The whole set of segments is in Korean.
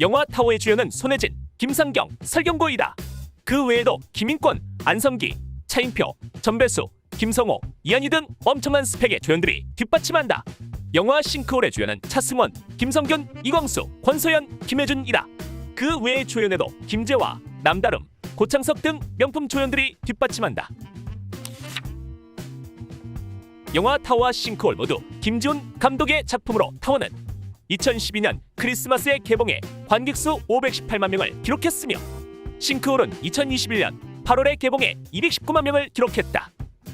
영화 타워의 주연은 손혜진, 김상경, 설경구이다. 그 외에도 김인권, 안성기, 차인표, 전배수, 김성호, 이한희 등 엄청난 스펙의 조연들이 뒷받침한다. 영화 싱크홀의 주연은 차승원, 김성균, 이광수, 권소연, 김혜준이다. 그 외의 조연에도 김재화, 남다름, 고창석 등 명품 조연들이 뒷받침한다. 영화 타워와 싱크홀 모두 김지훈 감독의 작품으로 타워는 2012년 크리스마스에 개봉해 관객 수 518만 명을 기록했으며 싱크홀은 2021년 8월에 개봉해 219만 명을 기록했다.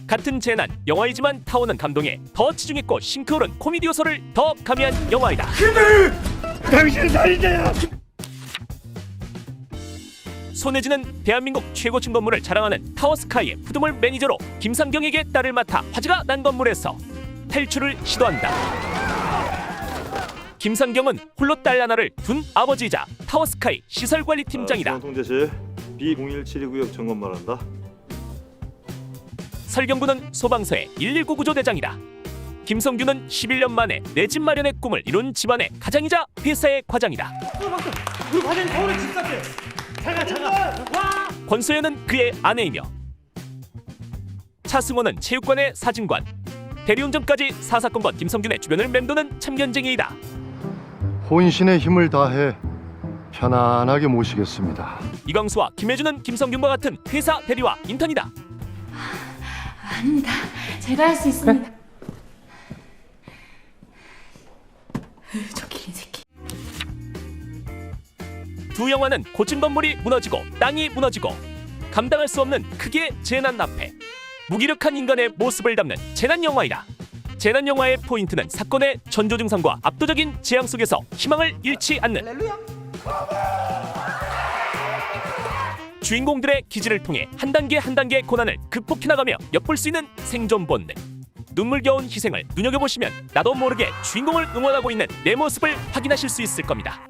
같은 재난 영화이지만 타워는 감동에 더 치중했고 싱크홀은 코미디 요소를 더 가미한 영화이다. 당신 살인자야! 손혜진은 대한민국 최고 층 건물을 자랑하는 타워스카이의 푸드몰 매니저로 김상경에게 딸을 맡아 화제가 난 건물에서 탈출을 시도한다. 김상경은 홀로 딸 하나를 둔 아버지이자 타워스카이 시설관리팀장이다. 통제실 B017 구역 점검 말한다. 설경구는 소방서의 119 구조대장이다. 김성규는 11년 만에 내 집 마련의 꿈을 이룬 집안의 가장이자 회사의 과장이다. 우리 과장님 서울에 집 샀대. 잠깐 잠깐. 와. 권소연은 그의 아내이며 차승원은 체육관의 사진관 대리운전까지 사사건건 김성균의 주변을 맴도는 참견쟁이이다 혼신의 힘을 다해 편안하게 모시겠습니다. 이광수와 김혜준은 김성균과 같은 회사 대리와 인턴이다 아닙니다. 제가 할 수 있습니다. 으, 저 기린 새끼. 두 영화는 고층 건물이 무너지고 땅이 무너지고 감당할 수 없는 크기의 재난 앞에 무기력한 인간의 모습을 담는 재난 영화이다. 재난 영화의 포인트는 사건의 전조 증상과 압도적인 재앙 속에서 희망을 잃지 않는 주인공들의 기지를 통해 한 단계 한 단계 고난을 극복해 나가며 엿볼 수 있는 생존 본능. 눈물겨운 희생을 눈여겨보시면 나도 모르게 주인공을 응원하고 있는 내 모습을 확인하실 수 있을 겁니다.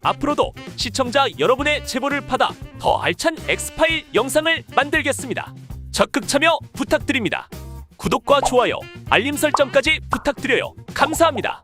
앞으로도 시청자 여러분의 제보를 받아 더 알찬 엑스파일 영상을 만들겠습니다. 적극 참여 부탁드립니다. 구독과 좋아요, 알림 설정까지 부탁드려요. 감사합니다.